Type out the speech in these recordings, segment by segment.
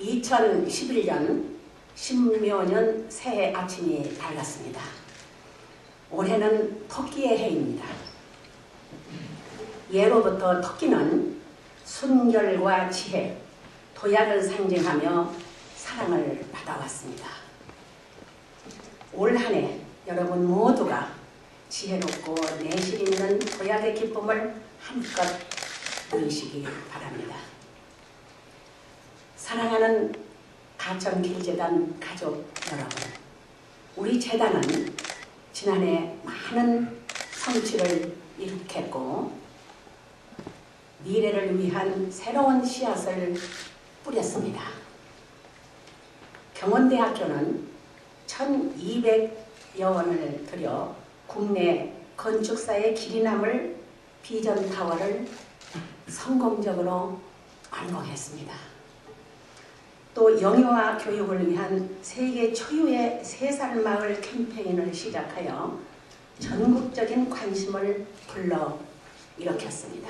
2011년 신묘년 새해 아침이 밝았습니다. 올해는 토끼의 해입니다. 예로부터 토끼는 순결과 지혜, 도약을 상징하며 사랑을 받아왔습니다. 올 한 해 여러분 모두가 지혜롭고 내실 있는 도약의 기쁨을 한껏 누리시기 바랍니다. 사랑하는 가천길재단 가족 여러분, 우리 재단은 지난해 많은 성취를 이룩했고 미래를 위한 새로운 씨앗을 뿌렸습니다. 경원대학교는 1200여 원을 들여 국내 건축사의 길이 남을 비전 타워를 성공적으로 완공했습니다. 또 영유아 교육을 위한 세계 초유의 세살 마을 캠페인을 시작하여 전국적인 관심을 불러 일으켰습니다.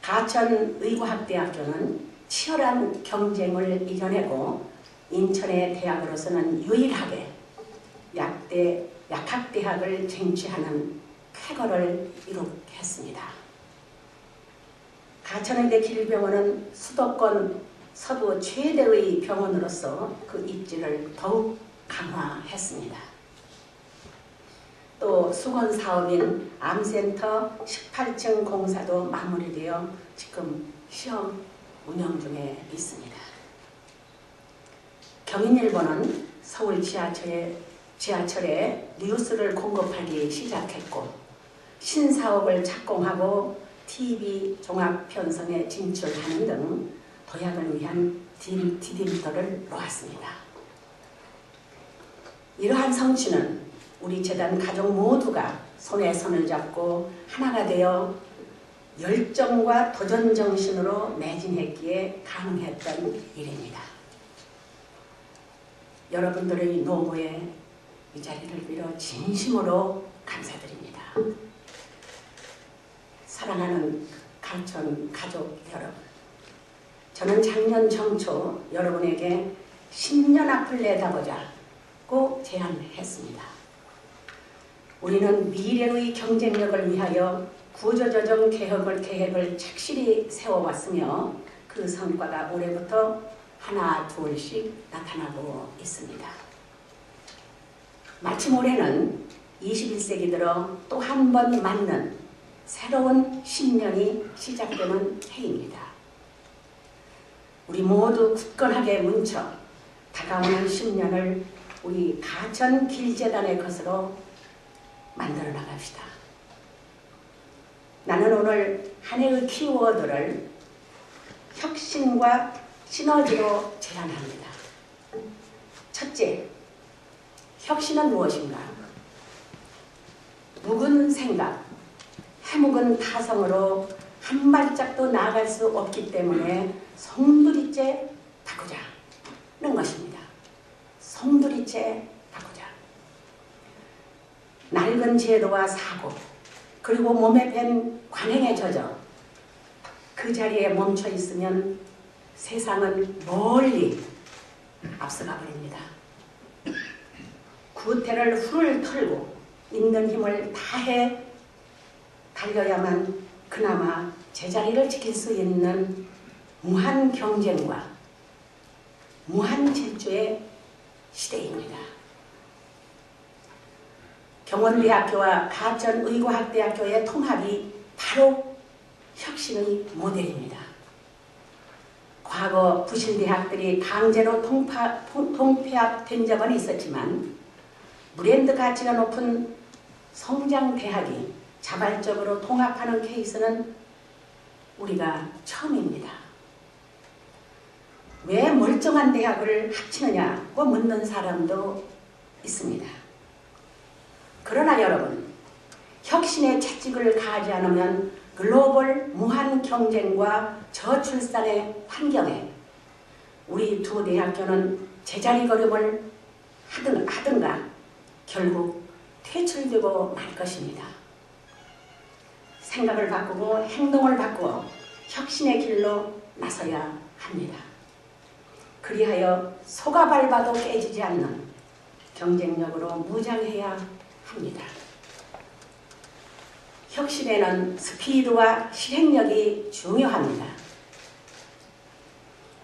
가천의과학대학교는 치열한 경쟁을 이겨내고 인천의 대학으로서는 유일하게 약대, 약학대학을 쟁취하는 쾌거를 이룩했습니다. 가천의대 길병원은 수도권 서부 최대의 병원으로서 그 입지를 더욱 강화했습니다. 또 수건 사업인 암센터 18층 공사도 마무리되어 지금 시험 운영 중에 있습니다. 경인일보는 서울 지하철에, 지하철에 뉴스를 공급하기 시작했고 신사업을 착공하고 TV 종합 편성에 진출하는 등 도약을 위한 디딤돌을 놓았습니다. 이러한 성취는 우리 재단 가족 모두가 손에 손을 잡고 하나가 되어 열정과 도전 정신으로 매진했기에 가능했던 일입니다. 여러분들의 노고에 이 자리를 빌어 진심으로 감사드립니다. 사랑하는 강천 가족 여러분, 저는 작년 정초 여러분에게 10년 앞을 내다보자고 제안했습니다. 우리는 미래의 경쟁력을 위하여 구조조정 개혁을, 계획을 착실히 세워왔으며 그 성과가 올해부터 하나 둘씩 나타나고 있습니다. 마침 올해는 21세기 들어 또 한 번 맞는 새로운 10년이 시작되는 해입니다. 우리 모두 굳건하게 뭉쳐 다가오는 10년을 우리 가천 길재단의 것으로 만들어 나갑시다. 나는 오늘 한 해의 키워드를 혁신과 시너지로 제안합니다. 첫째, 혁신은 무엇인가? 묵은 생각, 해묵은 타성으로 한 발짝도 나아갈 수 없기 때문에 송두리째 바꾸자는 것입니다. 송두리째 바꾸자. 낡은 제도와 사고, 그리고 몸에 밴 관행에 젖어 그 자리에 멈춰 있으면 세상은 멀리 앞서가 버립니다. 구태를 훌 털고 있는 힘을 다해 달려야만 그나마 제자리를 지킬 수 있는 무한 경쟁과 무한 질주의 시대입니다. 경원대학교와 가천의과학대학교의 통합이 바로 혁신의 모델입니다. 과거 부실대학들이 강제로 통파, 통폐합된 적은 있었지만 브랜드 가치가 높은 성장대학이 자발적으로 통합하는 케이스는 우리가 처음입니다. 왜 멀쩡한 대학을 합치느냐고 묻는 사람도 있습니다. 그러나 여러분, 혁신의 채찍을 가하지 않으면 글로벌 무한 경쟁과 저출산의 환경에 우리 두 대학교는 제자리 걸음을 하든, 하든가 결국 퇴출되고 말 것입니다. 생각을 바꾸고 행동을 바꾸어 혁신의 길로 나서야 합니다. 그리하여 소가 밟아도 깨지지 않는 경쟁력으로 무장해야 합니다. 혁신에는 스피드와 실행력이 중요합니다.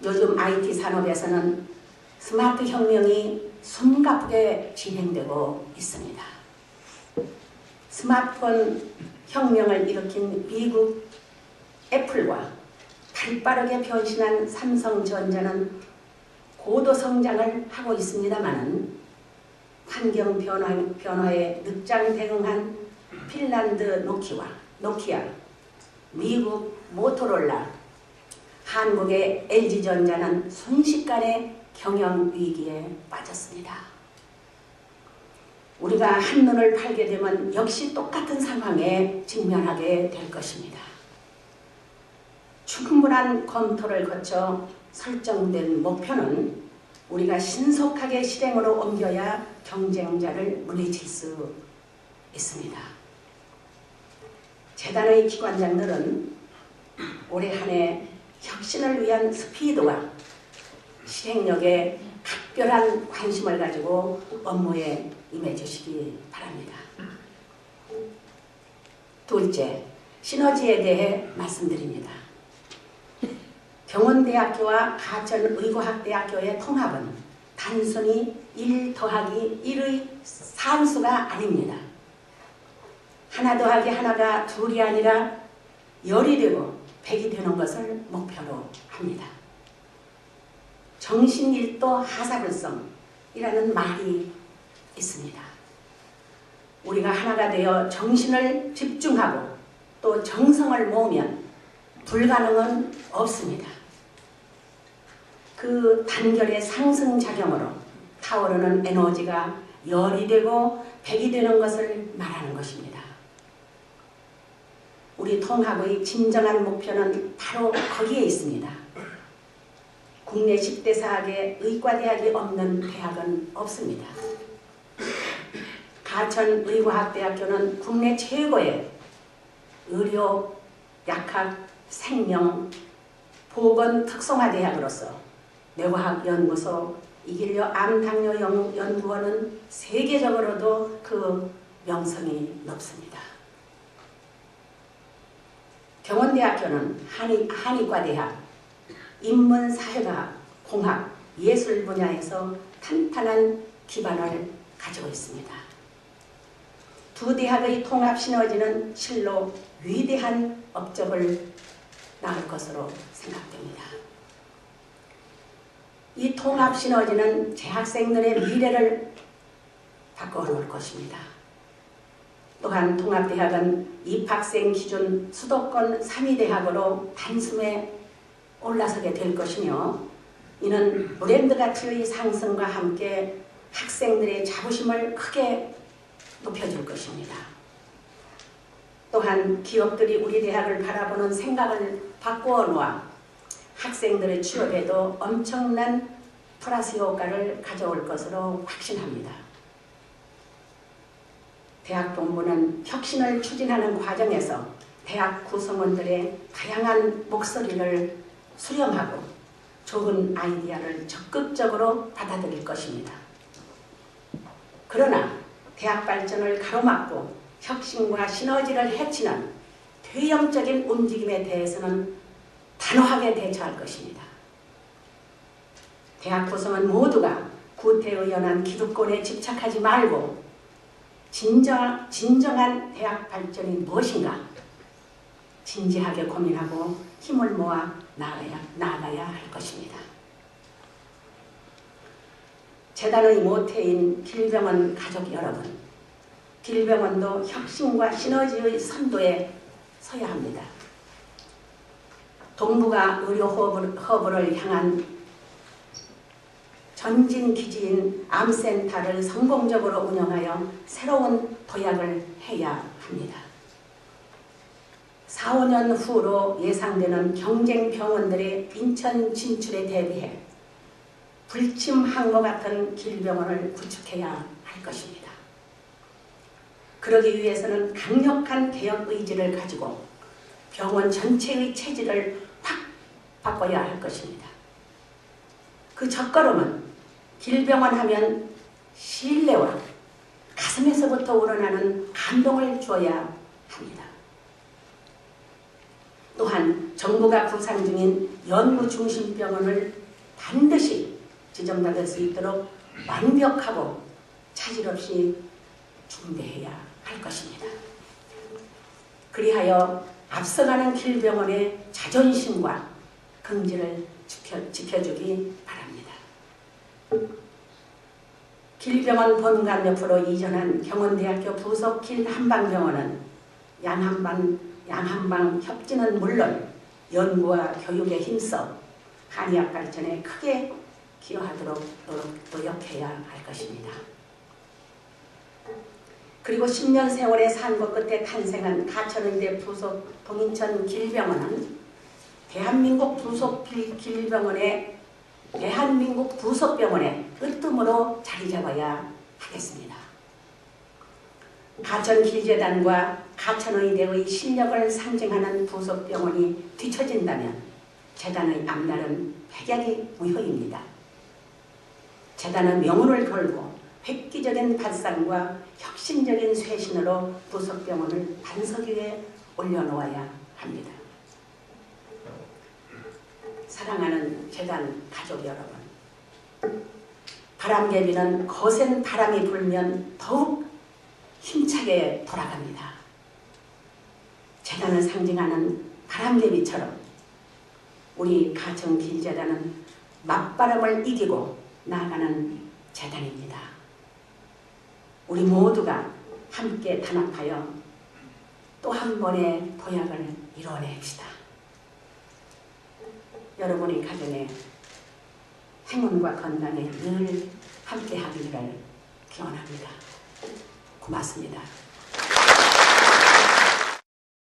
요즘 IT 산업에서는 스마트 혁명이 숨가쁘게 진행되고 있습니다. 스마트폰 혁명을 일으킨 미국 애플과 발빠르게 변신한 삼성전자는 고도 성장을 하고 있습니다만 환경 변화, 변화에 늑장 대응한 핀란드 노키와 노키아, 미국 모토롤라, 한국의 LG전자는 순식간에 경영 위기에 빠졌습니다. 우리가 한눈을 팔게 되면 역시 똑같은 상황에 직면하게 될 것입니다. 충분한 검토를 거쳐 설정된 목표는 우리가 신속하게 실행으로 옮겨야 경쟁자를 물리칠 수 있습니다. 재단의 기관장들은 올해 한 해 혁신을 위한 스피드와 실행력에 각별한 관심을 가지고 업무에 임해 주시기 바랍니다. 둘째, 시너지에 대해 말씀드립니다. 경원대학교와 가천의과학대학교의 통합은 단순히 1 더하기 1의 산수가 아닙니다. 하나 더하기 하나가 둘이 아니라 열이 되고 백이 되는 것을 목표로 합니다. 정신일도 하사불성이라는 말이 있습니다. 우리가 하나가 되어 정신을 집중하고 또 정성을 모으면 불가능은 없습니다. 그 단결의 상승작용으로 타오르는 에너지가 열이 되고 백이 되는 것을 말하는 것입니다. 우리 통합의 진정한 목표는 바로 거기에 있습니다. 국내 10대 사학에 의과대학이 없는 대학은 없습니다. 가천의과학대학교는 국내 최고의 의료, 약학, 생명, 보건 특성화 대학으로서 뇌과학연구소, 이길려 암당뇨 연구원은 세계적으로도 그 명성이 높습니다. 경원대학교는 한의, 한의과대학, 인문사회과학, 공학, 예술 분야에서 탄탄한 기반을 가지고 있습니다. 두 대학의 통합 시너지는 실로 위대한 업적을 낳을 것으로 생각됩니다. 이 통합 시너지는 재학생들의 미래를 바꿔 놓을 것입니다. 또한 통합대학은 입학생 기준 수도권 3위 대학으로 단숨에 올라서게 될 것이며 이는 브랜드 가치의 상승과 함께 학생들의 자부심을 크게 높여줄 것입니다. 또한 기업들이 우리 대학을 바라보는 생각을 바꾸어 놓아 학생들의 취업에도 엄청난 플러스 효과를 가져올 것으로 확신합니다. 대학 본부는 혁신을 추진하는 과정에서 대학 구성원들의 다양한 목소리를 수렴하고 좋은 아이디어를 적극적으로 받아들일 것입니다. 그러나 대학 발전을 가로막고 혁신과 시너지를 해치는 퇴영적인 움직임에 대해서는 단호하게 대처할 것입니다. 대학 구성원 모두가 구태의연한 기득권에 집착하지 말고 진정, 진정한 대학 발전이 무엇인가 진지하게 고민하고 힘을 모아 나아가야, 나아가야 할 것입니다. 재단의 모태인 길병원 가족 여러분, 길병원도 혁신과 시너지의 선도에 서야 합니다. 동북아 의료 허브를, 향한 전진 기지인 암센터를 성공적으로 운영하여 새로운 도약을 해야 합니다. 4, 5년 후로 예상되는 경쟁 병원들의 인천 진출에 대비해 불침 항모 같은 길병원을 구축해야 할 것입니다. 그러기 위해서는 강력한 개혁 의지를 가지고 병원 전체의 체질을 확 바꿔야 할 것입니다. 그 첫걸음은 길병원 하면 신뢰와 가슴에서부터 우러나는 감동을 줘야 합니다. 또한 정부가 구상 중인 연구중심병원을 반드시 지정받을 수 있도록 완벽하고 차질 없이 준비해야 할 것입니다. 그리하여 앞서가는 길병원의 자존심과 긍지를 지켜, 지켜 주기 바랍니다. 길병원 본관 옆으로 이전한 경원대학교 부속 길한방병원은 양한방, 양한방 협진은 물론 연구와 교육에 힘써 한의학 발전에 크게 기여하도록 노력해야 할 것입니다. 그리고 10년 세월의 산고 끝에 탄생한 가천의대 부속 동인천 길병원은 대한민국 부속 길병원의 대한민국 부속병원의 으뜸으로 자리 잡아야 하겠습니다. 가천길재단과 가천의대의 실력을 상징하는 부속병원이 뒤처진다면 재단의 앞날은 백약이 무효입니다. 재단은 명운을 걸고 획기적인 발상과 혁신적인 쇄신으로 부속병원을 반석 위에 올려놓아야 합니다. 사랑하는 재단 가족 여러분 바람개비는 거센 바람이 불면 더욱 힘차게 돌아갑니다. 재단을 상징하는 바람개비처럼 우리 가정 길재단은 맞바람을 이기고 나아가는 재단입니다. 우리 모두가 함께 단합하여 또 한 번의 도약을 이뤄냅시다. 여러분의 가정에 행운과 건강에 늘 함께 하기를 기원합니다. 고맙습니다.